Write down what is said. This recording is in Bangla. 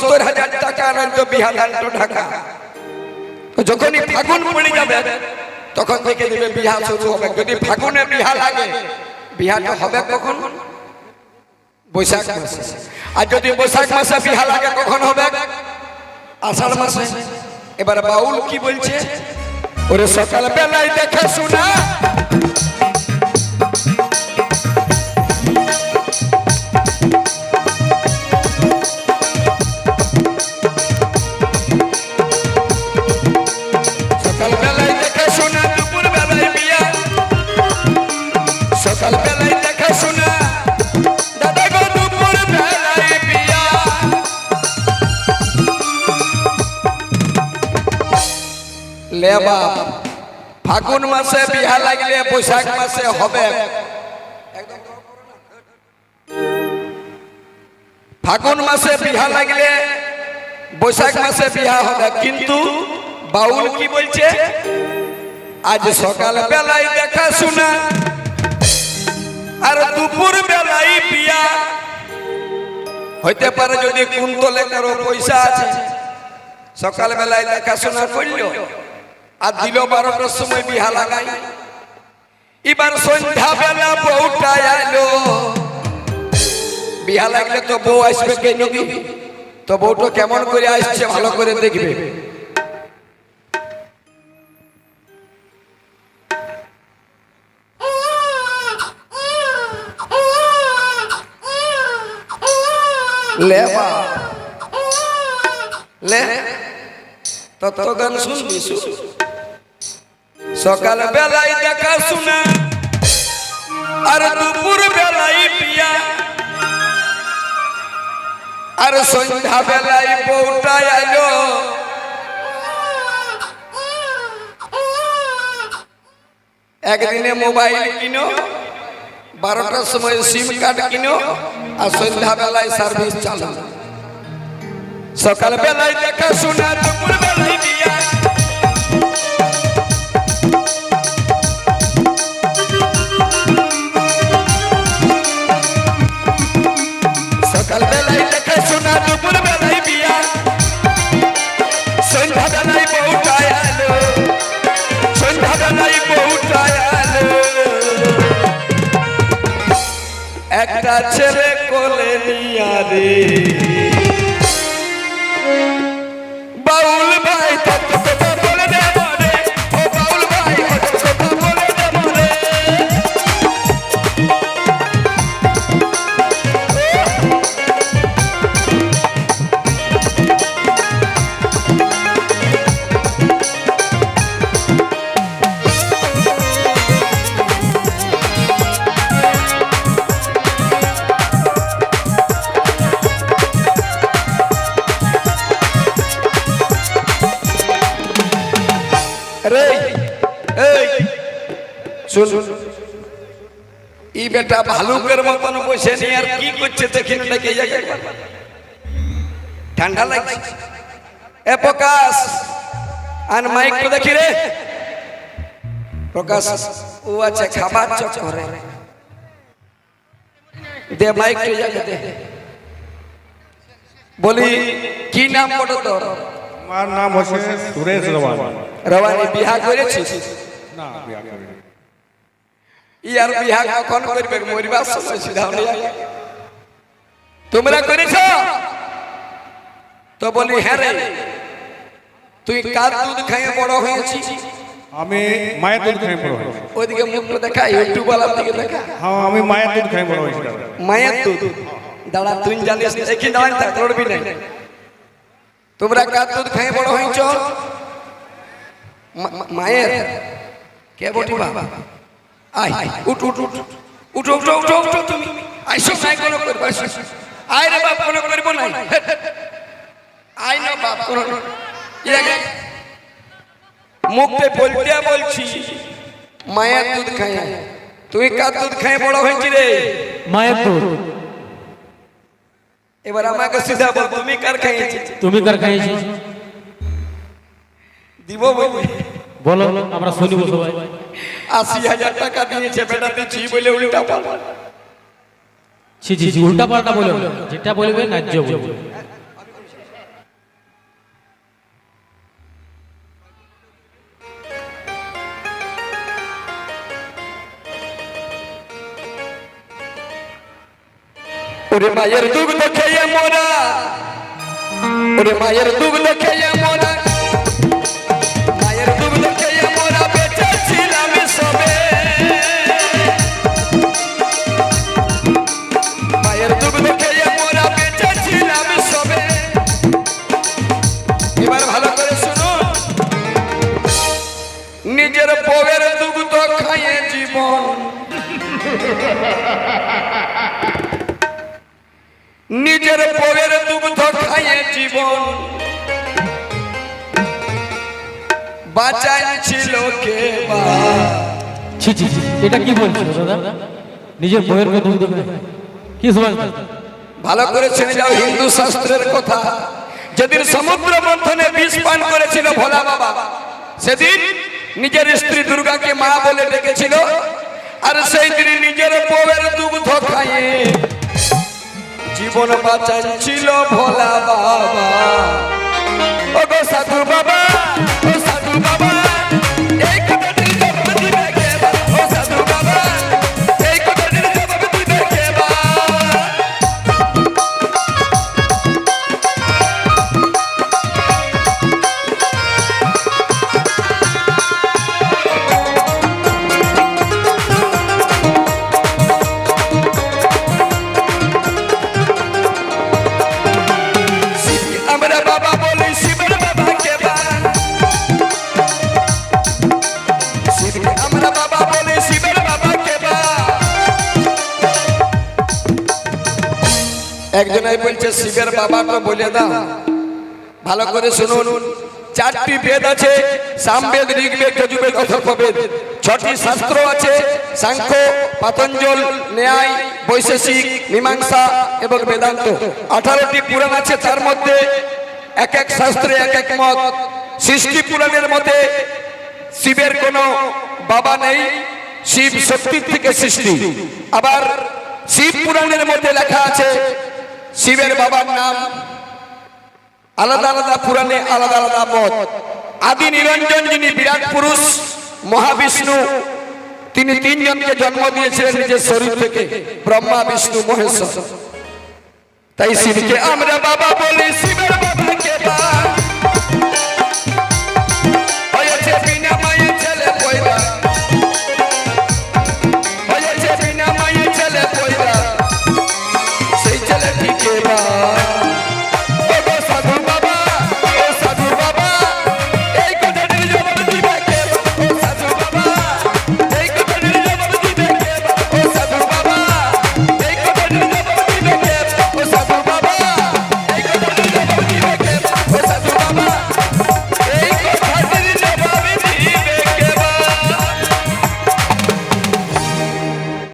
সত্তর হাজার টাকা আনন্দ বিহার আনতো ঢাকা। যখনই ফাগুন পড়ে যাবে, তখন থেকে দেবে বিহা শুরু হবে। যদি ফাগুনে বিহা লাগে বিহাটা হবে কখন? বৈশাখ মাসে। আর যদি বৈশাখ মাসে বিহা লাগে, কখন হবে? আষাঢ় মাসে। এবার বাউল কি বলছে? ওরে সকাল বেলায় দেখে শোনা। ফাগুন মাসে বিহা লাগলে বৈশাখ মাসে হবে। ফাগুন মাসে বিহা লাগলে বৈশাখ মাসে বিহা হবে। কিন্তু বাউল কি বলছে? আজ সকাল বেলায় দেখা শোনা, আর দুপুর বেলায় বিয়া। হইতে পারে যদি কুন্তলে কারও পয়সা আছে। সকাল বেলায় দেখাশোনা করল। আর দিল বারোটার সময় বিহা লাগাই। এবার সন্ধ্যা বেলা বউটা এলো বিহা লাগলে তো বউ আসবে কেন কি তো বউটা কেমন করে আসছে ভালো করে দেখবে। লে লে। তত গান শুনবি শুন সকাল বেলায় দেখা শোনা, আর দুপুর বেলায় পিয়া। আর সন্ধ্যা বেলায় বউটা আইলো একদিনে মোবাইল কিনো, বারোটার সময় সিম কার্ড কিনো, আর সন্ধ্যা বেলায় সার্ভিস চালু সকাল বেলায় দেখা শোনা দুপুর বেলায় একটা ছেলে কোলে নিয়া রে শুন। ই বেটা ভালুকের মতন বসে নিয়ে আর কি করছে দেখি দেখে ঠান্ডা লাগছে। এ প্রকাশ আন মাইক তো দেখি রে। প্রকাশ ও আছে খাবার চক করে দে মাইক তো যাকে দে। বলি কি নাম বলো তোর? আমার নাম হচ্ছে সুরেশ রবান রবানি বিহা করেছিস? না বিয়া করিনি। ইয়ার বিহা কখন করবে? মরিবার সময় সিধা তোমরা করেছ? তো বলি হ্যাঁ রে তুই কার দুধ খাইয়ে বড় হয়েছিস? আমি মায়ের দুধ খাই বড় হয়েছি। ওইদিকে মুখটা দেখা ইউটিউব ওয়ালার দিকে দেখা। হ্যাঁ আমি মায়ের দুধ খাই বড় হয়েছি। মায়ের দুধ? দাঁড়া তুই জানিস দেখি দাঁড়ান তা লড়বি নাই। তোমরা কার দুধ খাইয়ে বড় হয়েছ? মায়ের? কে বটি বাবা আই উঠ উঠ উঠ উঠো। উঠো উঠো উঠো তুমি। আইসো নাই কোনো করব আয় রে বাপ কোনো করব নাই আই না বাপ কোনো মুখে বলতে বলছি মায়ের দুধ খাই তুই কার দুধ খাই বড় হয়েছি রে? মায়ের দুধ। এবার আমাকে সিধা বল তুমি কার খাইয়েছি? তুমি কার খাইয়েছিস দিব বলি বলো আমরা শুনিব সবাই। আশি হাজার টাকা দিয়েছে বেটা দিচ্ছি বলে উল্টা পাল্টা। উল্টা পাল্টা বলে যেটা বলবে ন্যায্য বলবে। মায়ের দুগ্ধ খেয়ে মোরা। মায়ের দুগ্ধ খেয়ে মোরা। নিজের বউয়ের দুগ্ধ খাইয়ে জীবন। বাঁচাই কে বা? ছি ছি ছি, এটা কি বলছিল দাদা? নিজের বইয়ের কথা দুধ কি সমাজ ভালো করে শুনে যাও হিন্দু শাস্ত্রের কথা। যেদিন সমুদ্র মন্থনে বিষ পান করেছিল ভোলা বাবা সেদিন নিজের স্ত্রী দুর্গাকে মা বলে ডেকেছিল আর সেই দিন নিজের বউয়ের দুগ্ধ খাইয়ে জীবন বাঁচাচ্ছিল ভোলা বাবা। ও গো সাধু বাবা একজনাই বলছে, শিবের বাবাকে বলে দাও। ভালো করে শুনুন। চারটি বেদ আছে, সামবেদ, ঋগ্বেদ, যজুবেদ, অথর্ববেদ। ছটি শাস্ত্র আছে, সাংখ্য, পাতঞ্জল, ন্যায়, বৈশেষিক, মীমাংসা এবং বেদান্ত। আঠারোটি পুরাণ আছে, তার মধ্যে এক এক শাস্ত্রে এক এক মত। সৃষ্টি পুরাণের মধ্যে শিবের কোনো বাবা নেই, শিব শক্তির থেকে সৃষ্টি। আবার শিব পুরাণের মধ্যে লেখা আছে শিবের বাবার নাম আলাদা আলাদা পুরাণে আলাদা আলাদা মত। আদি নিরঞ্জন যিনি বিরাট পুরুষ, মহাবিষ্ণু, তিনি তিনজনকে জন্ম দিয়েছিলেন নিজের শরীর থেকে, ব্রহ্মা, বিষ্ণু, মহেশ্বর। তাই শিবকে আমরা বাবা বলি